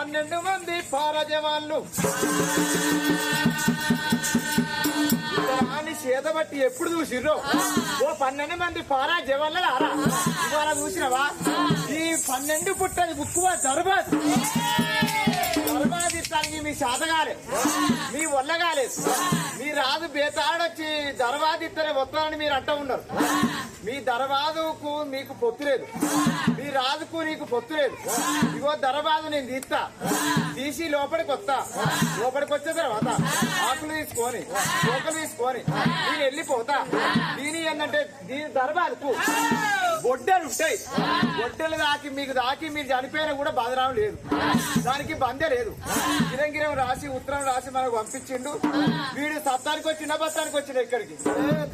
పన్నెండు మంది పారజవాళ్ళు అని చేత బట్టి ఎప్పుడు చూసిర్రో? ఓ పన్నెండు మంది పారా జవాన్లు రారా ఇవాళ చూసినవా? ఈ పన్నెండు పుట్టది బుక్కువ దర్బాద్ దర్బాద్ మీ శాత కాలేదు మీ వల్ల కాలేదు మీ రాజు బేతాడొచ్చి దర్వాది ఇద్దరే వస్తానని మీరు అంటూ ఉన్నారు. మీ దర్వాజుకు మీకు పొత్తు లేదు. మీ రాజుకు నీకు పొత్తు లేదు. ఇగో దర్వాదు నేను తీస్తా. తీసి లోపలికి వస్తా లోపలికి వచ్చే తర్వాత తీసుకొని చోకలు తీసుకొని నేను వెళ్ళిపోతా. దీని ఏంటంటే దీని దర్వాదుకు బొడ్డలు ఉంటాయి. బొడ్డలు దాకి మీకు దాకి మీరు చనిపోయినా కూడా బాధరాం లేదు. దానికి బందే లేదు. గిరంగిరం రాసి ఉత్తరం రాసి మనకు పంపించిండు. వీడు సత్తానికి వచ్చిన బత్తానికి వచ్చిన ఇక్కడికి?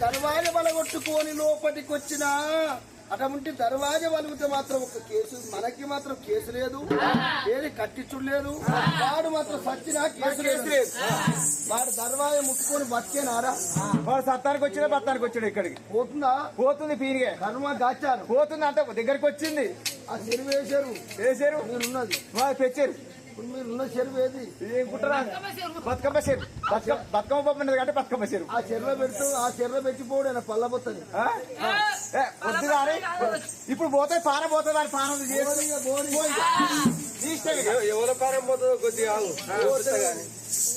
దర్వాజ బలగొట్టుకొని లోపలికి వచ్చినా అటువంటి దర్వాజ బలుగుతే మాత్రం ఒక కేసు మనకి మాత్రం కేసు లేదు. ఏది కట్టించుడు లేదు. వాడు మాత్రం సచ్చినా కేసు లేదు. వాడు దర్వాజ ముట్టుకొని బతికేనారా? వాడు సత్తానికి వచ్చిన బత్తానికి వచ్చాడు ఇక్కడికి? పోతుందా? పోతుంది పీరిగే కర్మ దాచారు. పోతుంది అంత దగ్గరికి వచ్చింది. ఆ చెరువు వేశారు. వేసారు మీరున్నది. వాళ్ళు తెచ్చారు. ఇప్పుడు మీరున్న చెరువు ఏది? ఏం కుట్టరా బతుకమ్మ చేరు బతుకమ్మ బతుకమ్మ పప్పు ఉన్నది అంటే బతుకమ్మ చేరు ఆ చెరువులో పెడుతూ ఆ చెరువులో పెట్టిపోడు పల్లబోతుంది ఆ? ఏ, వద్దు కానీ ఇప్పుడు పోతే పాన పోతుంది అని పానం. ఎవరి పారం పోతుందో కొద్దిగా.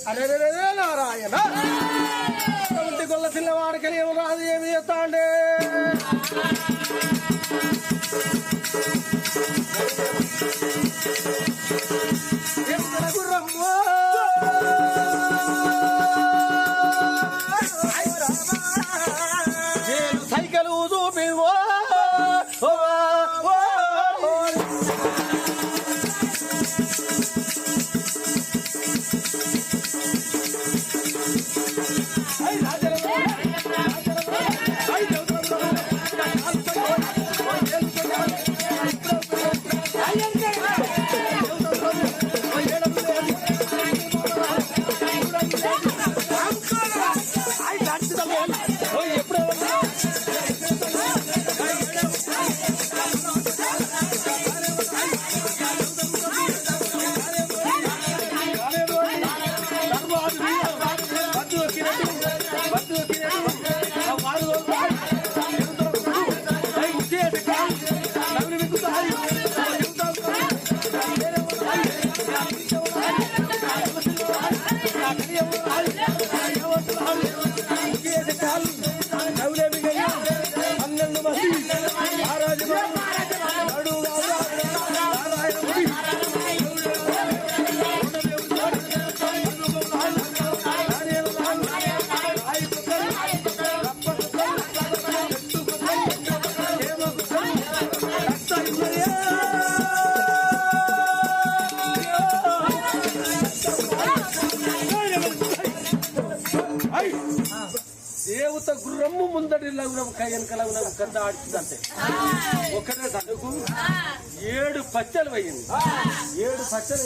అరే నారాయణ. ఒంటి గొల్ల పిల్లవాడికి ఏం రాదు ఏమి చేస్తా అంటే. ఎక్కడ గద్ద ఆడుతుందంటే ఒకటే తనకు ఏడు పచ్చలు అయ్యింది ఏడు పచ్చలు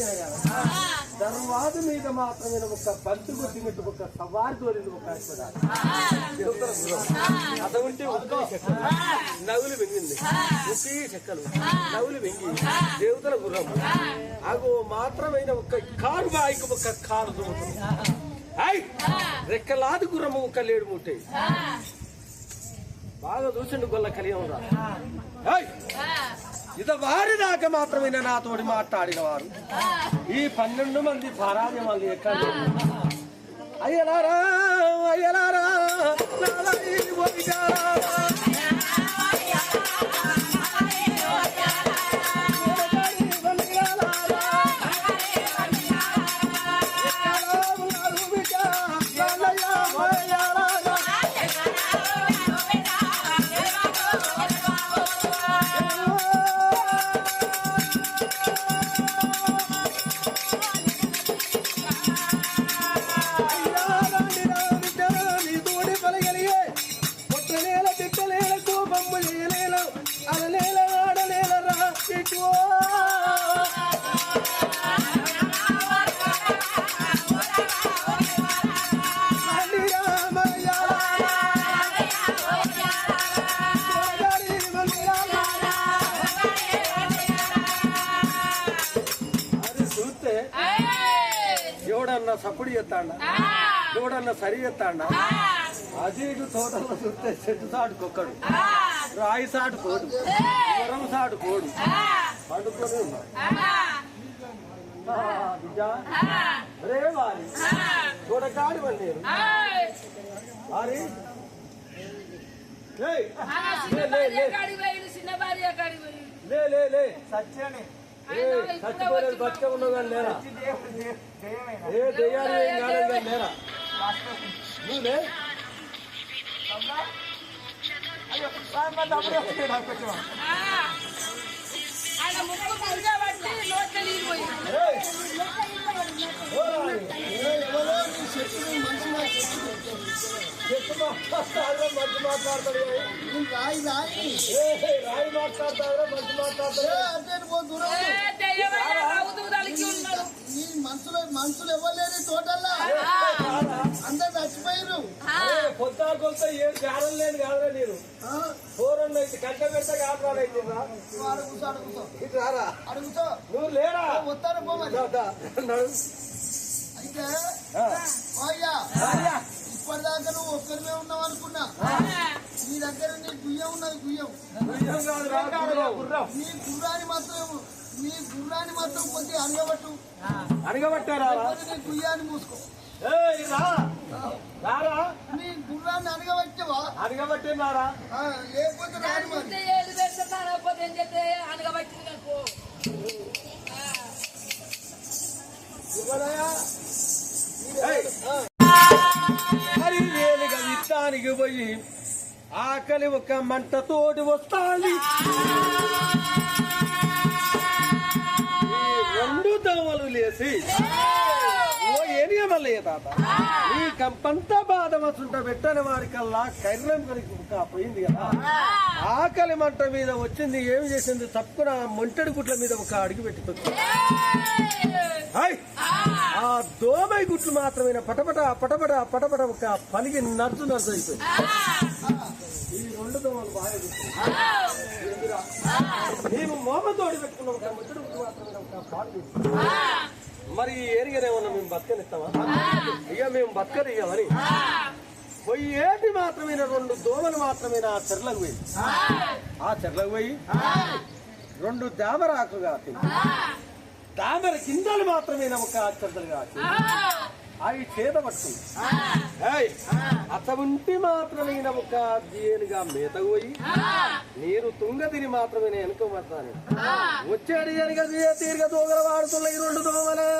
తర్వాత మీద మాత్రమే ఒక బంతి కొట్టినట్టు ఒక సవారి తోలింది ఒక అటువంటి ఒక్క నవ్వులు వెంగింది ఒకే చెక్కలు. నవ్వులు వెంగి దేవతల గుర్రం. అగో మాత్రమైన ఒక కారు బాయికి ఒక కారు దొరుకుతుంది! రెక్కలాది గుర్రము ఒక లేడు ముట్టాయి బాగా చూసిండు గొల్ల కలియం! ఇద వారి దాకా మాత్రమే నాతోటి మాట్లాడిన వారు ఈ పన్నెండు మంది పరాజ మంది ఎక్కడ? అయ్యలారా అయ్యలారా ఎవడన్నా సప్పుడు చేస్తాడా? ఎవడన్నా సరి చేస్తాడా? ఇటు తోటలో చూస్తే చెట్టు సాటు కుక్కడు రాయి సాటు కోడు వరం సాటు కోడు పండుకొని ఉన్నాడు రే వారి. చూడకాడి వారి. ఏయ్, లే, లే, లే. లే లే లే. చచ్చిపోలేదు బతికే ఉన్నావు కానీ లేరా? ఏ దెయ్యాలు ఏం కాలేదు కానీ లేరా? నువ్వు లే అయ్యో సాయంత్రం అప్పుడే వచ్చాడు కొంచెం ఆయన ముక్కు పుడిగా పట్టి నోట్ల నీళ్ళు మంచి మాట్లాడతాడు రాయి రాయి ఏ రాయి మాట్లాడతారా మంచి మాట్లాడతాడు అంటే ఈ మనుషులు మనుషులు ఇవ్వలేని తోటల్లా అందరు చచ్చిపోయారు పొద్దా కొలత ఏం ధ్యానం లేని కాదురా నేను ఫోరన్ అయితే కంట పెడితే కాదు నువ్వు అడుగుతో అడుగుతో ఇటు రారా అడుగుతో దా. నడు. అయితే. ఇప్పటిదాకా నువ్వు ఒక్కరిమే ఉన్నావు అనుకున్నా. నీ దగ్గర నీ గుయ్యం ఉన్నది గుయ్యం. నీ గుర్రాన్ని మాత్రం నీ గుర్రాన్ని మాత్రం కొద్దిగా అనగబట్టు అడగబట్టారా లేకపోతే నీ గుయ్యాన్ని మూసుకో. ఏయ్, రా. రారా? నీ గుర్రాన్ని అనగబట్టవా అడగబట్టినారా ఆ, లేకపోతే రాని మరి అనగబట్టింది. మరి వేలుగా విత్తానికి పోయి ఆకలి ఒక మంటతోటి వస్తాంది. ఈ రెండు దవలు లేసి ఓ తాత ఈ కంపంతా బాధ వస్తుంట పెట్టని వారికల్లా కర్రం కొరికి పోయింది కదా. ఆకలి మంట మీద వచ్చింది ఏమి చేసింది తప్పున మొంటడి గుట్ల మీద ఒక అడుగు పెట్టి ఆ దోమై గుట్లు మాత్రమే పటపట పటపట పటపట ఒక పలికి నడుచు నడుచు అయిపోయింది. ఈ రెండు దోమలు బాగా మేము మోమతోడి పెట్టుకున్న ఒక ముచ్చడి గుట్లు మాత్రమే ఒక పాలు మరి ఈ ఏరియానేమన్నా మేము బతకనిస్తామా ఇక మేము బతకనియ్య మరి? పోయి ఏటి మాత్రమే రెండు దోమలు మాత్రమే ఆ చెర్లకు పోయి. ఆ. చెర్లకు పోయి రెండు దామరాకులు కాకి దామర కిందలు మాత్రమే ఒక చెద్దలు కాకి అవి చేత పట్టుకుంది ఏయ్, అత ఉంటి మాత్రమే ఒక దేనిగా మేతకు పోయి నీరు తుంగ తిని మాత్రమే వెనుకోమతాను వచ్చాడు ఎనక తీరుగా దోగల వాడుతున్న ఈ రెండు దోమలే.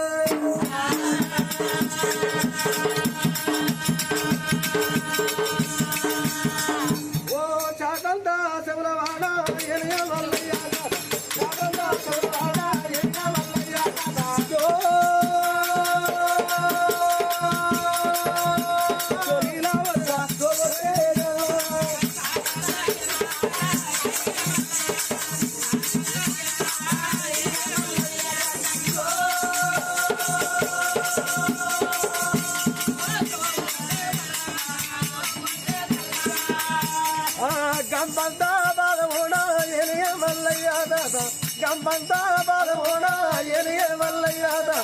கம்பந்தா பாலமோனா எளிய வல்லையாதா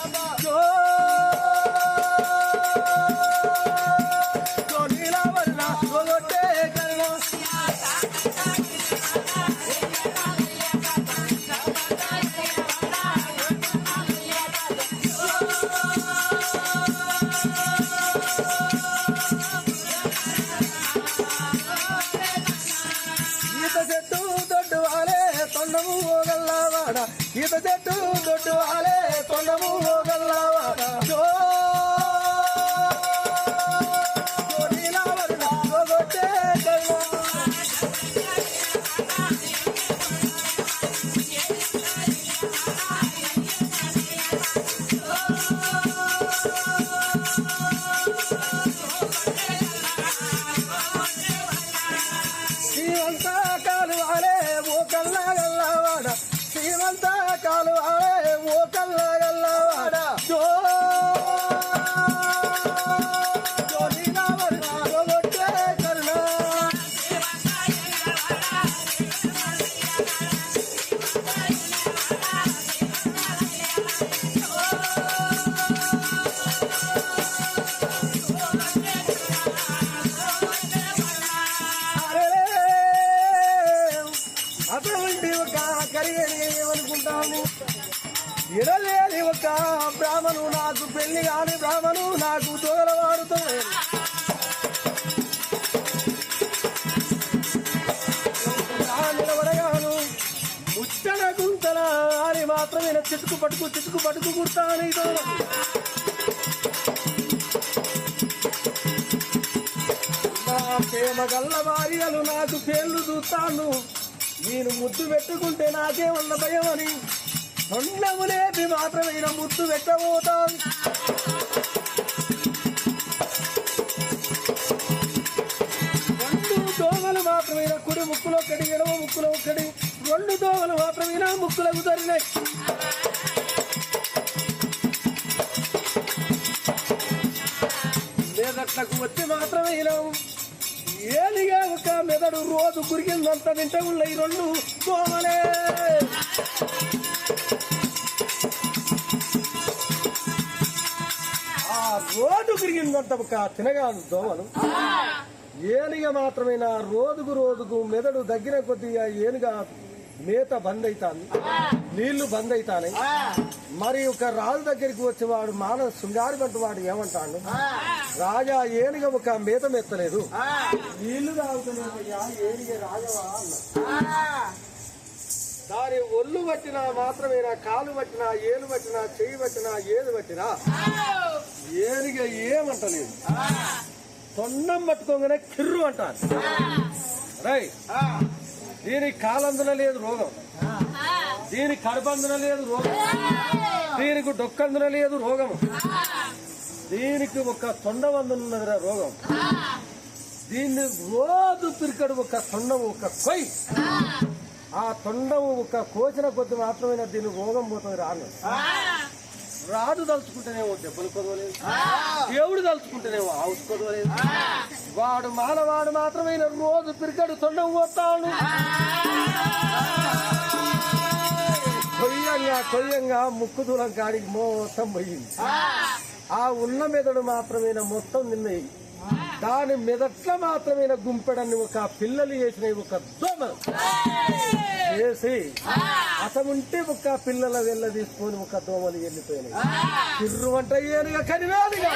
عليه నాకు పెళ్ళి కాని బ్రాహ్మణు నాకు తోలవాడుతున్నాడు నిలబడగాను ముచ్చట గుంతల అని మాత్రమే చిటుకు పట్టుకు చిటుకు పట్టుకు కుడతా నీతో. నా ప్రేమ గల్ల భార్యలు నాకు పేర్లు చూస్తాను. నేను ముద్దు పెట్టుకుంటే నాకేమన్న భయం అని తొండము లేపి మాత్రమే ముద్దు పెట్టబోతాను రెండు దోమలు మాత్రమైన కుడి ముక్కులో ఒకటి ఎడమ ముక్కులో ఒకటి రెండు దోమలు మాత్రమే ముక్కులకు తరినాయి మెదట్లకు వచ్చి మాత్రమే ఇలావు ఏలిగా ఒక మెదడు రోజు గురికిందంత వింట ఉన్న ఈ రెండు దోమలే. రోడ్డు గురిగిందంత ఒక తినగాదు దోమలు. ఏనుగ మాత్రమేనా? రోజుకు రోజుకు మెదడు దగ్గర కొద్దిగా ఏనుగ మేత బంద్ అవుతాను నీళ్ళు బంద్ అవుతాయి మరి ఒక రాజు దగ్గరికి వచ్చేవాడు మాన శృంగారి వంటి వాడు ఏమంటాడు? రాజా ఏనుగ ఒక మేత మెత్తలేదు. నీళ్ళు తాగుతున్నాయ్యా ఏనుగ రాజవా దాని ఒళ్ళు పట్టినా మాత్రమేనా కాలు పట్టినా ఏలు పట్టినా చెయ్యి పట్టినా ఏది పట్టినా ఏనుగ ఏమంటలేదు. తొండం పట్టుకోగానే కిర్రు అంటారు. రై దీనికి కాలందున లేదు రోగం. దీనికి కడుపందున లేదు రోగం. దీనికి డొక్కందున లేదు రోగం. దీనికి ఒక తొండమందున్నదిరా రోగం. దీన్ని రోజు పిరికడు ఒక తొండం ఒక కొయ్ ఆ తొండం ఒక కోచిన కొద్ది మాత్రమే దీని రోగం పోతుంది రాను. రాజు తలుచుకుంటేనేమో దెబ్బలు కొదవలేదు. దేవుడు తలుచుకుంటేనేమో హౌస్ కొదవలేదు. వాడు మానవాడు మాత్రమే రోజు పిరికడు తొండం పోతాడు. కొయ్యంగా కొయ్యంగా ముక్కు దూరం కాడికి మొత్తం పోయింది. ఆ. ఉన్న మెదడు మాత్రమే మొత్తం నిన్నయి దాని మెదట్ల మాత్రమే గుంపెడని ఒక పిల్లలు చేసిన ఒక దోమ. చేసి అతముంటే ఒక పిల్లల వెళ్ళ తీసుకొని ఒక దోమలు వెళ్ళిపోయినాయి తిర్రు వంట ఏనుగా కనివేదిగా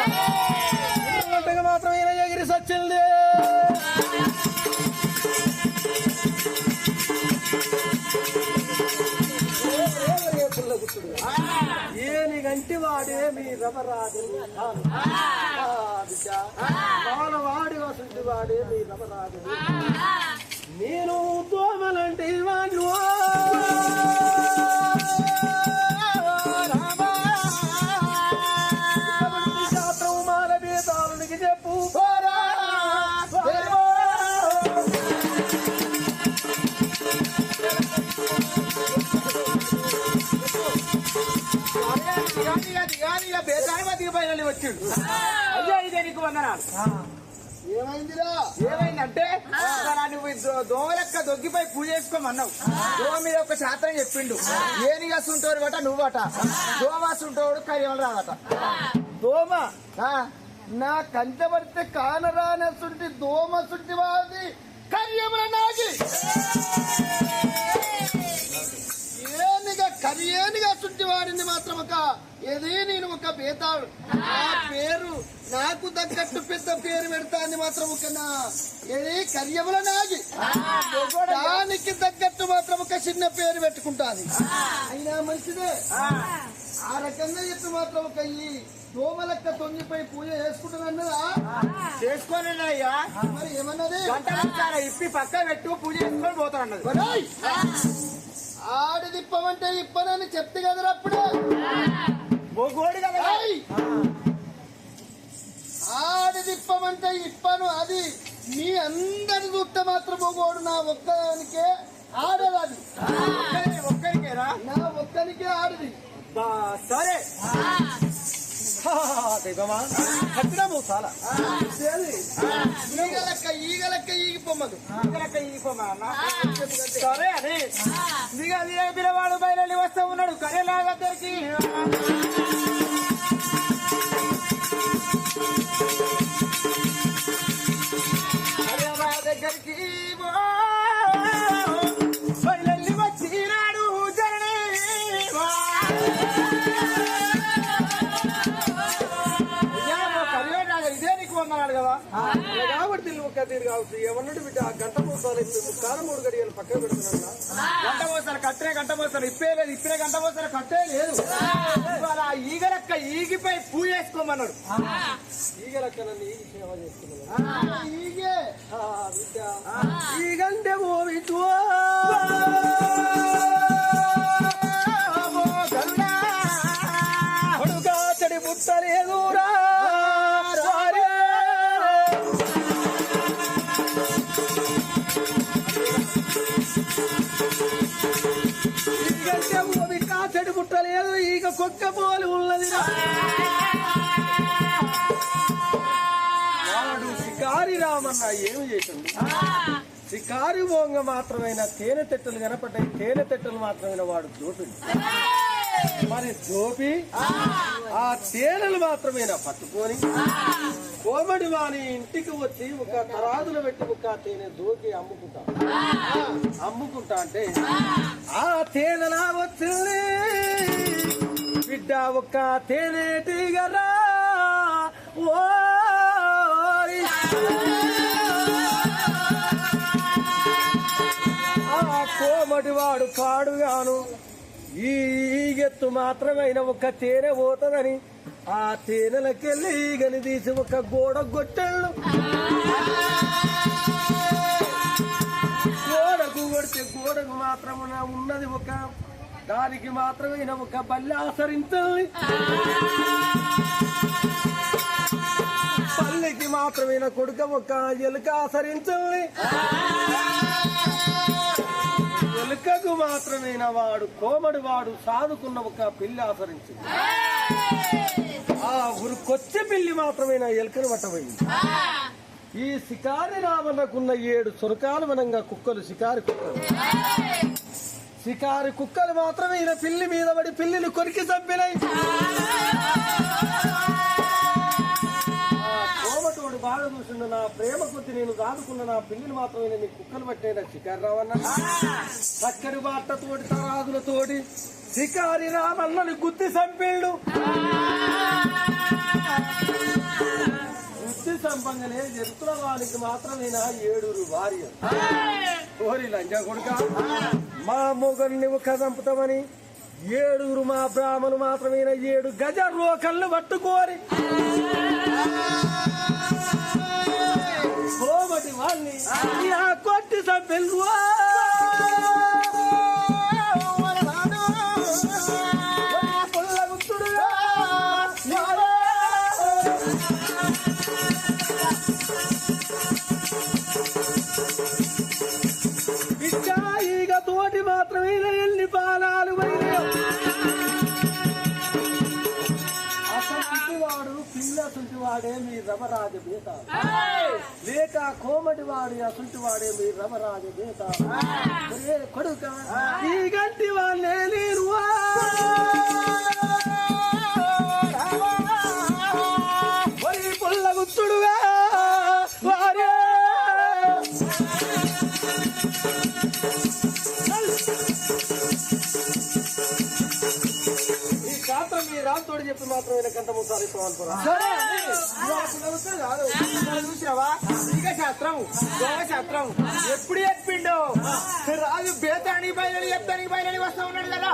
వంటగా మాత్రం ఈయన ఎగిరి సచ్చింది. ఏనిగంటి వాడే మీ రమరాజు వాడి వసంటి వాడే మీ రమరాజు నేను దోమలంటే వాళ్ళు బేతాయి వచ్చిండు అయ్యా ఇదే నీకు వందనాలు. ఏమైందిరా? ఏమైందంటే నువ్వు ఈ దో- దోమ లెక్క దొగ్గిపోయి పూజ చేసుకోమన్నావు. దోమ మీద ఒక శాస్త్రం చెప్పిండు. ఏనిగస్తుంటోడు బట నువ్వట. దోమాసుంటోడు కర్యం రాదట దోమ. నా కంట పడితే కానరానసుంటి దోమ సుంటి వాది కర్యముల నాగి కరియేనిగా సుంటి వాడిని మాత్రం ఒక ఏది నేను ఒక బేతాడు నా పేరు నాకు తగ్గట్టు పెద్ద పేరు పెడతా అని మాత్రం ఒక నా ఏది కర్యముల నాగి. దానికి తగ్గట్టు మాత్రం ఒక చిన్న పేరు పెట్టుకుంటాది. అయినా మంచిదే. ఆ రకంగా చెప్పి మాత్రం ఒక ఈ దోమలక్క తొంగిపోయి పూజ చేసుకుంటున్నదా చేసుకొని అయ్యా మరి ఏమన్నది? ఇప్పి పక్క పెట్టు పూజ చేసుకొని పోతానన్నది! ఆడి తిప్పమంటే ఇప్పనని చెప్తే కదరా అప్పుడే. మొగోడు కదా! ఆడి ఇప్పను అది మీ అందరి చూస్తే మాత్రం పోగోడు నా ఒక్కదానికే ఆడదు అది ఒక్కరి- ఒక్కరికేనా నా ఒక్కనికే ఆడది. సరే. దైవమా కట్టినాము చాలా ఈగలక్క ఈగలక్క ఈగిపోమ్మదు ఇక్కడ ఈకోమా అన్న. సరే అని దిగ బయలు వస్తూ ఉన్నాడు కరేలాగా దొరికి తీరు కావచ్చు ఏమన్నాడు బిడ్డ? గంట పోతాను కాలం మూడు గడియలు పక్కన పెడుతున్నా గంట పోస్తారు కట్టే గంట పోస్తారు ఇప్పే లేదు ఇప్పుడే గంట పోస్తారు కట్టే లేదు. ఆ ఈగలక్క ఈగిపై పూజ చేసుకోమన్నాడు ఈగ లెక్క నన్ను ఈగి సేవ చేస్తున్నాను ఈగే. కుక్క పోలి ఉన్నది వాడు శికారి రామన్న ఏమి చేసిండు? శికారి భోంగ మాత్రమైన తేనె తెట్టలు కనపడ్డాయి. తేనె తెట్టలు మాత్రమైన వాడు దోపిడి మరి దోపి ఆ తేనెలు మాత్రమేనా పట్టుకొని కోమడి వాని ఇంటికి వచ్చి ఒక తరాదులు పెట్టి ఒక తేనె దోకి అమ్ముకుంటా. అమ్ముకుంటా అంటే ఆ తేనెలా వచ్చింది బిడ్డ ఒక తేనెటీగరా ఓయ్ ఆ కోమటి వాడు పాడుగాను ఈ ఈగెత్తు మాత్రమైన ఒక తేనె పోతుందని ఆ తేనెలకెళ్ళి ఈగని తీసి ఒక గోడ గొట్టెళ్ళు. గోడకు కొడితే గోడకు మాత్రమున ఉన్నది ఒక దానికి మాత్రమే ఒక బల్లి ఆసరించాలి పల్లికి మాత్రమే కొడుక ఒక ఎలుక ఆసరించాలి ఎలుకకు మాత్రమే వాడు కోమడి వాడు సాదుకున్న ఒక పిల్లి ఆసరించింది ఆ ఊరికొచ్చే పిల్లి మాత్రమే ఎలుకను పట్టబోయింది. ఈ శికారి రావణకున్న ఏడు సురకాలు వనంగా కుక్కలు శికారి కుక్కలు. శికారి కుక్కలు మాత్రమే ఈయన పిల్లి మీద పడి పిల్లిని కొరికి చంపినాయి. ఆ. కోమటోడు బాగా చూసిండు నా ప్రేమ కొద్ది నేను దాదుకున్న నా పిల్లిని మాత్రమే నీ కుక్కలు పట్టేనా శికారి రావన్న. చక్కడి బాటతోటి తరాదులతోటి శికారి రామన్నని గుద్ది చంపిండు. గుద్ది చంపంగానే ఎరుతుల వారికి మాత్రమేనా ఏడురు భార్య ఓరి లంజా కొడుక మా మొగల్ని నువ్వు కదంపుతామని ఏడుగురు మా బ్రాహ్మణులు మాత్రమైన ఏడు గజ రోకళ్ళు పట్టుకోరి. కోమటి వాళ్ళని కొట్టి సభ్యులు కోమటి వాడి మీ రమరాజ ఒరే కొడుక ఈ గంటి వాళ్ళే నేను. ఒరి పుల్ల గుత్తుడుగా వారే. ఈ శాస్త్రం మీ రామ్తోడు చెప్పి మాత్రమే కంట ముసారి అనుకున్నా సరే శాస్త్రం యోగ శాస్త్రం ఎప్పుడు చెప్పిండో రాజు బేతానికి బయలుదేరి చెప్తానికి బయలుదేరి వస్తా ఉన్నాడు కదా.